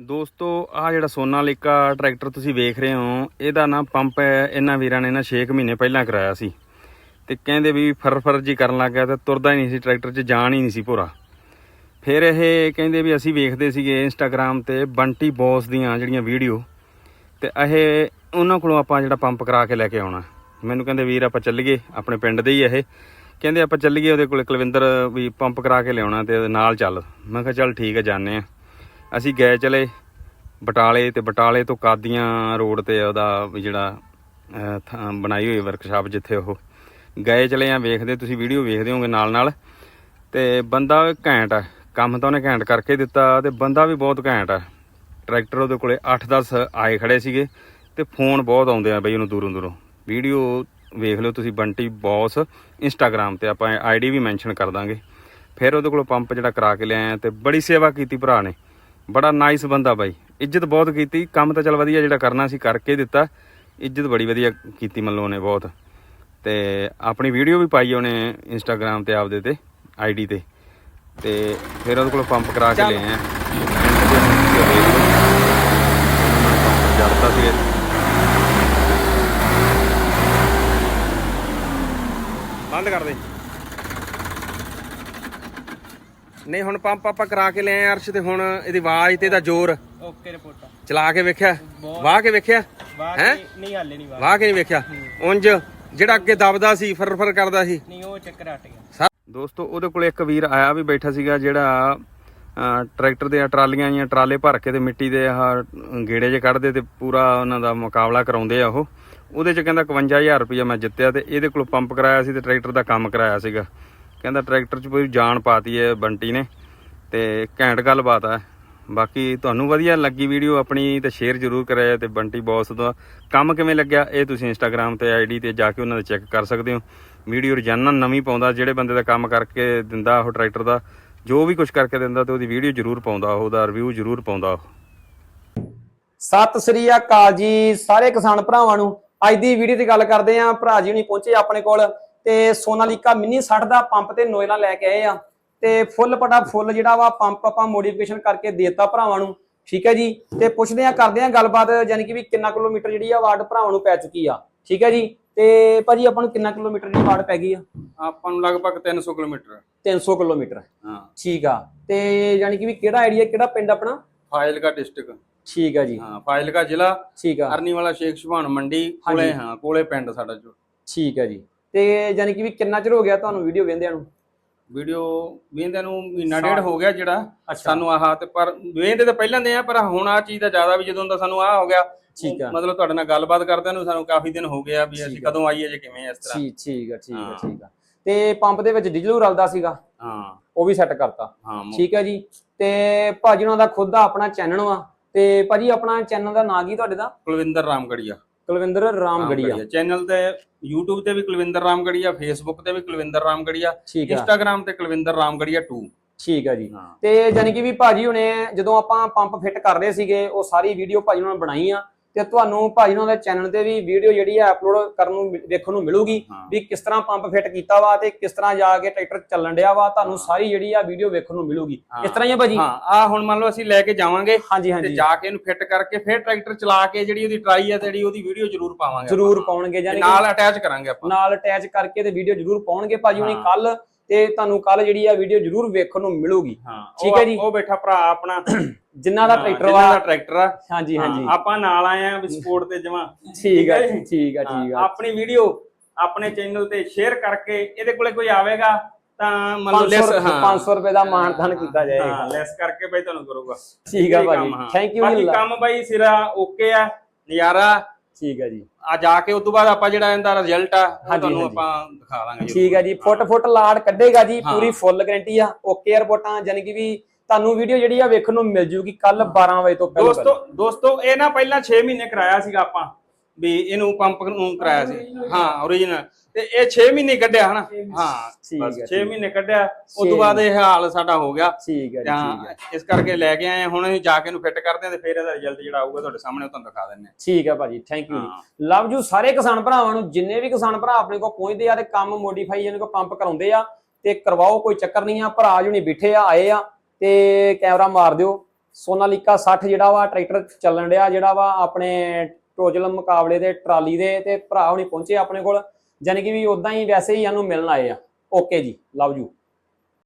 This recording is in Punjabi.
ਦੋਸਤੋ, ਆਹ ਜਿਹੜਾ ਸੋਨਾਲੀਕਾ ਟਰੈਕਟਰ ਤੁਸੀਂ ਵੇਖ ਰਹੇ ਹੋ, ਇਹਦਾ ਨਾ ਪੰਪ ਇਹਨਾਂ ਵੀਰਾਂ ਨੇ ਨਾ 6 ਮਹੀਨੇ ਪਹਿਲਾਂ ਕਰਾਇਆ ਸੀ। ਤੇ ਕਹਿੰਦੇ ਵੀ ਫਰ ਫਰ ਜੀ ਕਰਨ ਲੱਗ ਗਿਆ ਤੇ ਤੁਰਦਾ ਹੀ ਨਹੀਂ ਸੀ, ਟਰੈਕਟਰ 'ਚ ਜਾਣ ਹੀ ਨਹੀਂ ਸੀ ਭੋਰਾ। ਫਿਰ ਇਹ ਕਹਿੰਦੇ ਵੀ ਅਸੀਂ ਵੇਖਦੇ ਸੀਗੇ ਇੰਸਟਾਗ੍ਰam ਤੇ ਬੰਟੀ ਬੌਸ ਦੀਆਂ ਜਿਹੜੀਆਂ ਵੀਡੀਓ। ਤੇ ਇਹ ਉਹਨਾਂ ਕੋਲੋਂ ਆਪਾਂ ਜਿਹੜਾ ਪੰਪ ਕਰਾ ਕੇ ਲੈ ਕੇ ਆਉਣਾ। ਮੈਨੂੰ ਕਹਿੰਦੇ, ਵੀਰ, ਆਪਾਂ ਚੱਲੀਏ, ਆਪਣੇ ਪਿੰਡ ਦੇ ਹੀ ਇਹ। ਕਹਿੰਦੇ, ਆਪਾਂ ਚੱਲੀਏ ਉਹਦੇ ਕੋਲ, ਕੁਲਵਿੰਦਰ ਵੀ ਪੰਪ ਕਰਾ ਕੇ ਲਿਆਉਣਾ ਤੇ ਨਾਲ ਚੱਲ। ਮੈਂ ਕਿਹਾ, ਚੱਲ ਠੀਕ ਹੈ ਜਾਣੇ ਆ। ਅਸੀਂ ਗਏ ਚਲੇ ਬਟਾਲੇ ਤੇ ਬਟਾਲੇ ਤੋਂ ਕਾਦੀਆਂ ਰੋਡ ਤੇ ਉਹਦਾ ਵੀ ਜਿਹੜਾ ਅਹ, ਬਣਾਈ ਹੋਈ ਵਰਕਸ਼ਾਪ ਜਿੱਥੇ ਉਹ। ਗਏ ਚਲੇ ਆ ਵੇਖਦੇ ਤੁਸੀਂ ਵੀਡੀਓ ਵੇਖਦੇ ਹੋਗੇ ਨਾਲ ਨਾਲ। ਤੇ ਬੰਦਾ ਘੈਂਟ ਆ ਕੰਮ ਤਾਂ ਉਹਨੇ ਘੈਂਟ ਕਰਕੇ ਦਿੱਤਾ ਤੇ ਬੰਦਾ ਵੀ ਬਹੁਤ ਘੈਂਟ ਆ। ਟਰੈਕਟਰ ਉਹਦੇ ਕੋਲੇ 8-10 ਆਏ ਖੜੇ ਸੀਗੇ ਤੇ ਫੋਨ ਬਹੁਤ ਆਉਂਦੇ ਆ ਬਈ ਉਹਨੂੰ ਦੂਰੋਂ ਦੂਰੋਂ। ਵੀਡੀਓ ਵੇਖ ਲਓ ਤੁਸੀਂ ਬੰਟੀ ਬੌਸ ਇੰਸਟਾਗ੍ਰam ਤੇ ਆਪਾਂ ਆਈਡੀ ਵੀ ਮੈਂਸ਼ਨ ਕਰ ਦਾਂਗੇ। ਫਿਰ ਉਹਦੇ ਕੋਲੋਂ ਪੰਪ ਜਿਹੜਾ ਕਰਾ ਕੇ ਲਿਆਇਆ ਆ ਤੇ ਬੜੀ ਸੇਵਾ ਕੀਤੀ ਭਰਾ ਨੇ। ਬੜਾ ਨਾਈਸ ਬੰਦਾ ਬਾਈ। ਇੱਜ਼ਤ ਬਹੁਤ ਕੀਤੀ। ਕੰਮ ਤਾਂ ਚਲ ਵਧੀਆ ਜਿਹੜਾ ਕਰਨਾ ਸੀ ਕਰਕੇ ਦਿੱਤਾ। ਇੱਜ਼ਤ ਬੜੀ ਵਧੀਆ ਕੀਤੀ ਮੰਨ ਲਓ ਉਹਨੇ ਬਹੁਤ। ਤੇ ਆਪਣੀ ਵੀਡੀਓ ਵੀ ਪਾਈ ਉਹਨੇ ਇੰਸਟਾਗ੍ਰam ਤੇ ਆਪਦੇ ਤੇ ਆਈਡੀ ਤੇ। ਤੇ ਫਿਰ ਉਹਦੇ ਕੋਲੋਂ ਪੰਪ ਕਰਾ ਕੇ ਲਿਆਏ ਆ। ਜੜਦਾ ਸੀ ਬੰਦ ਕਰ ਦੇ। ਨਹੀਂ ਹੁਣ ਪੰਪ ਆਪਾਂ ਕਰਾ ਕੇ ਲਿਆਏ ਆ ਅਰਸ਼ ਤੇ ਹੁਣ ਇਹਦੀ ਆਵਾਜ਼ ਤੇ ਇਹਦਾ ਜ਼ੋਰ। Okay report. ਚਲਾ ਕੇ ਵੇਖਿਆ? ਵਾਹ ਕੇ ਵੇਖਿਆ? ਵਾਹ ਹੈਂ? ਨਹੀਂ ਹਾਲੇ ਨਹੀਂ ਵਾਹ। ਵਾਹ ਕੇ ਨਹੀਂ ਵੇਖਿਆ? ਉਂਝ ਜਿਹੜਾ ਅੱਗੇ ਦਬਦਾ ਸੀ ਫਰ ਫਰ ਕਰਦਾ ਸੀ। ਨਹੀਂ ਉਹ ਚੱਕਰ ਹਟ ਗਿਆ। ਦੋਸਤੋ ਉਹਦੇ ਕੋਲ ਇੱਕ ਵੀਰ ਆਇਆ ਵੀ ਬੈਠਾ ਸੀਗਾ ਜਿਹੜਾ ਅਹ, ਟਰੈਕਟਰ ਦੇ ਟਰਾਲੀਆਂ ਜਾਂ ਟਰਾਲੇ ਭਰ ਕੇ ਤੇ ਮਿੱਟੀ ਦੇ ਆਹ ਗੇੜੇ ਜੇ ਕੱਢਦੇ ਤੇ ਪੂਰਾ ਉਹਨਾਂ ਦਾ ਮੁਕਾਬਲਾ ਕਰਾਉਂਦੇ ਆ ਉਹ। ਉਹਦੇ ਚ ਕਹਿੰਦਾ 51000 ਰੁਪਇਆ ਮੈਂ ਜਿੱਤਿਆ ਤੇ ਇਹਦੇ ਕੋਲ ਪੰਪ ਕਰਾਇਆ ਸੀ ਤੇ ਟਰੈਕਟਰ ਦਾ ਕੰਮ ਕਰਾਇਆ ਸੀਗਾ। ਕਹਿੰਦਾ ਟਰੈਕਟਰ 'ਚ ਪੂਰੀ ਜਾਨ ਪਾਤੀ ਹੈ ਬੰਟੀ ਨੇ ਤੇ ਘੈਂਟ ਗੱਲਬਾਤ ਆ। ਬਾਕੀ ਤੁਹਾਨੂੰ ਵਧੀਆ ਲੱਗੀ ਵੀਡੀਓ ਆਪਣੀ ਤੇ ਸ਼ੇਅਰ ਜ਼ਰੂਰ ਕਰਿਆ ਤੇ ਬੰਟੀ ਬੌਸ ਦਾ ਕੰਮ ਕਿਵੇਂ ਲੱਗਿਆ ਇਹ ਤੁਸੀਂ ਇੰਸਟਾਗ੍ਰam ਤੇ ਆਈਡੀ ਤੇ ਜਾ ਕੇ ਉਹਨਾਂ ਦੇ ਚੈੱਕ ਕਰ ਸਕਦੇ ਹੋ। ਵੀਡੀਓ ਰੋਜ਼ਾਨਾ ਨਵੀਂ ਪਾਉਂਦਾ, ਜਿਹੜੇ ਬੰਦੇ ਦਾ ਕੰਮ ਕਰਕੇ ਦਿੰਦਾ ਉਹ ਟਰੈਕਟਰ ਦਾ, ਜੋ ਵੀ ਕੁਝ ਕਰਕੇ ਦਿੰਦਾ ਤੇ ਉਹਦੀ ਵੀਡੀਓ ਜ਼ਰੂਰ ਪਾਉਂਦਾ, ਉਹਦਾ ਰਿਵਿਊ ਜ਼ਰੂਰ ਪਾਉਂਦਾ ਉਹ। ਸਤਿ ਸ੍ਰੀ ਅਕਾਲ ਜੀ ਸਾਰੇ ਕਿਸਾਨ ਭਰਾਵਾਂ ਨੂੰ। ਅੱਜ ਦੀ ਵੀਡੀਓ ਦੀ ਗੱਲ ਕਰਦੇ ਆਂ ਭਰਾ ਜੀ ਹੁਣੀ ਪਹੁੰਚੇ ਆਪਣੇ ਕੋਲ। ਤੇ ਸੋਨਾਲੀਕਾ ਮਿੰਨੀ 60 ਦਾ ਪੰਪ ਤੇ ਨੋਇਲਾ ਲੈ ਕੇ ਆਏ ਆ। ਤੇ ਫੁੱਲ ਪਟਾ ਫੁੱਲ ਜਿਹੜਾ ਵਾ ਪੰਪ ਆਪਾਂ ਮੋਡੀਫਿਕੇਸ਼ਨ ਕਰਕੇ ਦੇਤਾ ਭਰਾਵਾਂ ਨੂੰ। ਠੀਕ ਹੈ ਜੀ? ਤੇ ਪੁੱਛਦੇ ਆ ਕਰਦੇ ਆ ਗੱਲਬਾਤ ਯਾਨੀ ਕਿ ਵੀ ਕਿੰਨਾ ਕਿਲੋਮੀਟਰ ਜਿਹੜੀ ਆ ਵਾਟ ਭਰਾਵਾਂ ਨੂੰ ਪੈ ਚੁੱਕੀ ਆ। ਠੀਕ ਹੈ ਜੀ? ਤੇ ਭਾਜੀ ਆਪਾਂ ਨੂੰ ਕਿੰਨਾ ਕਿਲੋਮੀਟਰ ਦੀ ਵਾਟ ਪੈ ਗਈ ਆ? ਆਪਾਂ ਨੂੰ ਲਗਭਗ 300 ਕਿਲੋਮੀਟਰ। 300 ਕਿਲੋਮੀਟਰ। ਹਾਂ। ਠੀਕ ਆ। ਤੇ ਯਾਨੀ ਕਿ ਵੀ ਕਿਹੜਾ ਏਰੀਆ ਕਿਹੜਾ ਪਿੰਡ ਆਪਣਾ? ਫਾਜ਼ਿਲਕਾ ਡਿਸਟ੍ਰਿਕਟ ਠੀਕ ਆ ਜੀ। ਹਾਂ ਫਾਜ਼ਿਲਕਾ ਜ਼ਿਲ੍ਹਾ। ਠੀਕ ਆ। ਅਰਨੀ ਵਾਲਾ ਸ਼ੇਖ ਸੁਭਾਨ ਮੰਡੀ ਕੋਲੇ ਹਾਂ ਕੋਲੇ ਪਿੰਡ ਸਾਡਾ ਜੋ। ਠੀਕ ਹੈ ਜੀ। ਤੇ ਯਾਨੀ ਕਿ ਵੀ ਕਿੰਨਾ ਚਿਰ ਹੋ ਗਿਆ ਤੁਹਾਨੂੰ ਵੀਡੀਓ ਵੇਂਦਿਆਂ ਨੂੰ? ਵੀਡੀਓ ਵੇਂਦਿਆਂ ਨੂੰ ਮਹੀਨਾ ਡੇਢ ਹੋ ਗਿਆ ਜਿਹੜਾ ਸਾਨੂੰ ਆਹ ਤੇ ਪਰ ਵੇਂਦੇ ਤਾਂ ਪਹਿਲਾਂ ਦੇ ਆ ਪਰ ਹੁਣ ਆ ਚੀਜ਼ ਦਾ ਜ਼ਿਆਦਾ ਵੀ ਜਦੋਂ ਦਾ ਸਾਨੂੰ ਆਹ ਹੋ ਗਿਆ ਠੀਕ ਆ। ਮਤਲਬ ਤੁਹਾਡੇ ਨਾਲ ਗੱਲਬਾਤ ਕਰਦਿਆਂ ਨੂੰ ਸਾਨੂੰ ਕਾਫੀ ਦਿਨ ਹੋ ਗਏ ਆ ਵੀ ਅਸੀਂ ਆ। ਕਦੋਂ ਆਈਏ ਜੇ ਕਿਵੇਂ ਇਸ ਤਰ੍ਹਾਂ। ਠੀਕ ਠੀਕ ਆ ਠੀਕ ਆ ਹਾਂ। ਠੀਕ ਆ। ਤੇ ਪੰਪ ਦੇ ਵਿੱਚ ਡੀਜ਼ਲ ਰਲਦਾ ਸੀਗਾ? ਹਾਂ। ਉਹ ਵੀ ਸੈੱਟ ਕਰਤਾ। ਠੀਕ ਹੈ ਜੀ। ਤੇ ਭਾਜੀ ਉਹਨਾਂ ਦਾ ਖੁਦ ਦਾ ਆਪਣਾ ਚੈਨਲ ਵਾ। ਤੇ ਭਾਜੀ ਆਪਣਾ ਚੈਨਲ ਦਾ ਨਾਂ ਕੀ ਤੁਹਾਡੇ ਦਾ? ਕੁਲਵਿੰਦਰ ਰਾਮਗੜੀਆ। ਕੁਲਵਿੰਦਰ ਰਾਮਗੜੀਆ। ਚੈਨਲ ਤੇ YouTube ਤੇ ਵੀ ਕੁਲਵਿੰਦਰ ਰਾਮਗੜੀਆ Facebook ਤੇ ਵੀ ਕੁਲਵਿੰਦਰ ਰਾਮਗੜੀਆ Instagram ਤੇ ਕੁਲਵਿੰਦਰ ਰਾਮਗੜੀਆ 2 ਠੀਕ ਆ ਜੀ। ਤੇ ਯਾਨੀ ਕਿ ਵੀ ਭਾਜੀ ਹੁਣੇ ਜਦੋਂ ਆਪਾਂ ਪੰਪ ਫਿੱਟ ਕਰ ਰਹੇ ਸੀਗੇ ਉਹ ਸਾਰੀ ਵੀਡੀਓ ਭਾਜੀ ਉਹਨਾਂ ਨੇ ਬਣਾਈ ਆ। ਤੇ ਤੁਹਾਨੂੰ ਭਾਜੀ ਉਹਨਾਂ ਦੇ ਚੈਨਲ ਤੇ ਵੀ ਵੀਡੀਓ ਜਿਹੜੀ ਆ ਅਪਲੋਡ ਕਰਨ ਨੂੰ ਵੇਖਣ ਨੂੰ ਮਿਲੂਗੀ। ਵੀ ਕਿਸ ਤਰ੍ਹਾਂ ਪੰਪ ਫਿੱਟ ਕੀਤਾ ਵਾ ਤੇ ਕਿਸ ਤਰ੍ਹਾਂ ਜਾ ਕੇ ਟਰੈਕਟਰ ਚੱਲਣ ਡਿਆ ਵਾ ਤੁਹਾਨੂੰ ਸਾਰੀ ਜਿਹੜੀ ਆ ਵੀਡੀਓ ਵੇਖਣ ਨੂੰ ਮਿਲੂਗੀ। ਇਸ ਤਰ੍ਹਾਂ ਹੀ ਆ ਭਾਜੀ ਹਾਂ ਆ ਹੁਣ ਮੰਨ ਲਓ ਅਸੀਂ ਲੈ ਕੇ ਜਾਵਾਂਗੇ ਹਾਂਜੀ ਤੇ ਹਾਂਜੀ ਜਾ ਕੇ ਇਹਨੂੰ ਫਿੱਟ ਕਰਕੇ ਫਿਰ ਟਰੈਕਟਰ ਚਲਾ ਕੇ ਜਿਹੜੀ ਉਹਦੀ ਟਰਾਈ ਤੇ ਜਿਹੜੀ ਉਹਦੀ ਵੀਡੀਓ ਜ਼ਰੂਰ ਪਾਵਾਂਗੇ ਜ਼ਰੂਰ। ਪਾਉਣਗੇ ਤੇ ਯਾਨੀ ਨਾਲ ਅਟੈਚ ਕਰਾਂਗੇ ਆਪਾਂ ਨਾਲ ਅਟੈਚ ਕਰਕੇ ਤੇ ਵੀਡੀਓ ਜ਼ਰੂਰ ਪਾਉਣਗੇ ਭਾਜੀ ਹੁਣੀ। ਕੱਲ ਤੇ ਤੁਹਾਨੂੰ ਕੱਲ ਜਿਹੜੀ ਆ ਵੀਡੀਓ ਜ਼ਰੂਰ ਵੇਖਣ ਨੂੰ ਮਿਲੂਗੀ। ਹਾਂ ਠੀਕ ਹੈ ਜੀ। ਉਹ ਬੈਠਾ ਭਰਾ ਆਪਣਾ। ਜਿੰਨਾ ਦਾ ਟਰੈਕਟਰ ਜਿਹਨਾਂ ਦਾ ਟਰੈਕਟਰ ਆ। ਹਾਂਜੀ ਹਾਂਜੀ। ਆਪਾਂ ਨਾਲ ਆਏ ਆ ਸਪੋਰਟ ਤੇ ਜਮਾ। ਠੀਕ ਆ ਹੈ ਜੀ, ਠੀਕ ਆ ਠੀਕ ਆ। ਆਪਣੀ ਵੀਡੀਓ ਆਪਣੇ ਚੈਨਲ ਤੇ ਸ਼ੇਅਰ ਕਰਕੇ ਇਹਦੇ ਕੋਲੇ ਕੋਈ ਆਵੇਗਾ ਤਾਂ ਮੰਨ 500 ਲੈਸ ਹਾਂ। 500 ਰੁਪਏ ਦਾ ਮਾਨਧਨ ਕੀਤਾ ਜਾਏਗਾ। ਹਾਂ ਲੈਸ ਕਰਕੇ ਬਾਈ ਤੁਹਾਨੂੰ ਕਰੂਗਾ। ਠੀਕ ਆ ਭਾਜੀ। ਥੈਂਕ ਯੂ ਬਾਕੀ ਕੰਮ ਬਾਈ ਸਿਰਾ ਓਕੇ ਆ ਨਜ਼ਾਰਾ ਠੀਕ ਆ ਜੀ। ਆ ਜਾ ਕੇ ਉਸ ਤੋਂ ਬਾਅਦ ਆਪਾਂ ਜਿਹੜਾ ਇਹਦਾ ਰਿਜ਼ਲਟ ਆ ਉਹ ਤੁਹਾਨੂੰ। ਆਪਾਂ ਦਿਖਾ ਦਾਂਗੇ ਠੀਕ ਆ ਜੀ ਫੁੱਟ ਫੁੱਟ ਲਾੜ ਕੱਢੇਗਾ ਜੀ ਹਾਂ। ਪੂਰੀ ਫੁੱਲ ਗਾਰੰਟੀ ਆ ਓਕੇ ਰਿਪੋਰਟਾਂ ਯਾਨੀ ਕਿ ਵੀ ਤੁਹਾਨੂੰ ਵੀਡੀਓ ਜਿਹੜੀ ਆ ਵੇਖਣ ਨੂੰ ਮਿਲ ਜੂਗੀ ਕੱਲ 12 ਵਜੇ ਤੋਂ ਪਹਿਲਾਂ। ਦੋਸਤੋ ਦੋਸਤੋ ਇਹ ਨਾ ਪਹਿਲਾਂ 6 ਮਹੀਨੇ ਕਰਾਇਆ ਸੀਗਾ ਆਪਾਂ। ਵੀ ਇਹਨੂੰ ਪੰਪ ਨੂੰ ਕਰਾਇਆ ਸੀ। ਹਾਂ ਓਰੀਜਨਲ ਤੇ ਇਹ 6 ਮਹੀਨੇ ਕੱਢਿਆ ਹਨਾ? ਹਾਂ ਠੀਕ ਬਸ ਹੈ, 6 ਠੀਕ। ਮਹੀਨੇ ਕੱਢਿਆ। ਉਸ ਤੋਂ ਬਾਅਦ ਇਹ ਹਾਲ ਸਾਡਾ ਹੋ ਗਿਆ। ਠੀਕ ਜੀ ਠੀਕ ਇਸ ਕਰਕੇ ਲੈ ਕੇ ਆਏ ਹਾਂ। ਹੁਣ ਅਸੀਂ ਜਾ ਕੇ ਇਹਨੂੰ ਫਿੱਟ ਕਰਦੇ ਹਾਂ ਤੇ ਫਿਰ ਇਹਦਾ ਰਿਜ਼ਲਟ ਜਿਹੜਾ ਆਊਗਾ ਤੁਹਾਡੇ ਸਾਹਮਣੇ ਤੁਹਾਨੂੰ ਦਿਖਾ ਦਿੰਨੇ ਠੀਕ ਆ ਭਾਜੀ ਥੈਂਕ ਯੂ ਹਾਂ। ਲਵ ਯੂ ਸਾਰੇ ਕਿਸਾਨ ਭਰਾਵਾਂ ਨੂੰ ਜਿੰਨੇ ਵੀ ਕਿਸਾਨ ਭਰਾ ਆਪਣੇ ਕੋਲ ਪਹੁੰਚਦੇ ਆ ਤੇ ਕੰਮ ਮੋਡੀਫਾਈ ਜਿਹਨਾਂ ਕੋ ਪੰਪ ਕਰਾਉਂਦੇ ਆ ਤੇ ਕਰਵਾਓ ਕੋਈ ਚੱਕਰ ਨਹੀਂ ਆ। ਭਰਾ ਜੁਣੀ ਬਿਠੇ ਆ ਆਏ ਆ ਤੇ ਕੈਮਰਾ ਮਾਰ ਦਿਓ। ਸੋਨਾਲੀਕਾ 60 ਜਿਹੜਾ ਵਾ ਟਰੈਕਟਰ ਚੱਲਣ ਡਿਆ ਜਿਹੜਾ ਵਾ ਆਪਣੇ ਟੋਜਲ ਮੁਕਾਬਲੇ ਦੇ ਟਰਾਲੀ ਦੇ ਤੇ ਭਰਾ ਹੁਣੀ ਪਹੁੰਚੇ ਆਪਣੇ ਕੋਲ ਜਾਨੀ ਕਿ ਵੀ ਉਦਾਂ ਹੀ ਵੈਸੇ ਹੀ ਇਹਨੂੰ ਮਿਲਣ ਆਏ ਆ। ਓਕੇ ਜੀ ਲਵ ਯੂ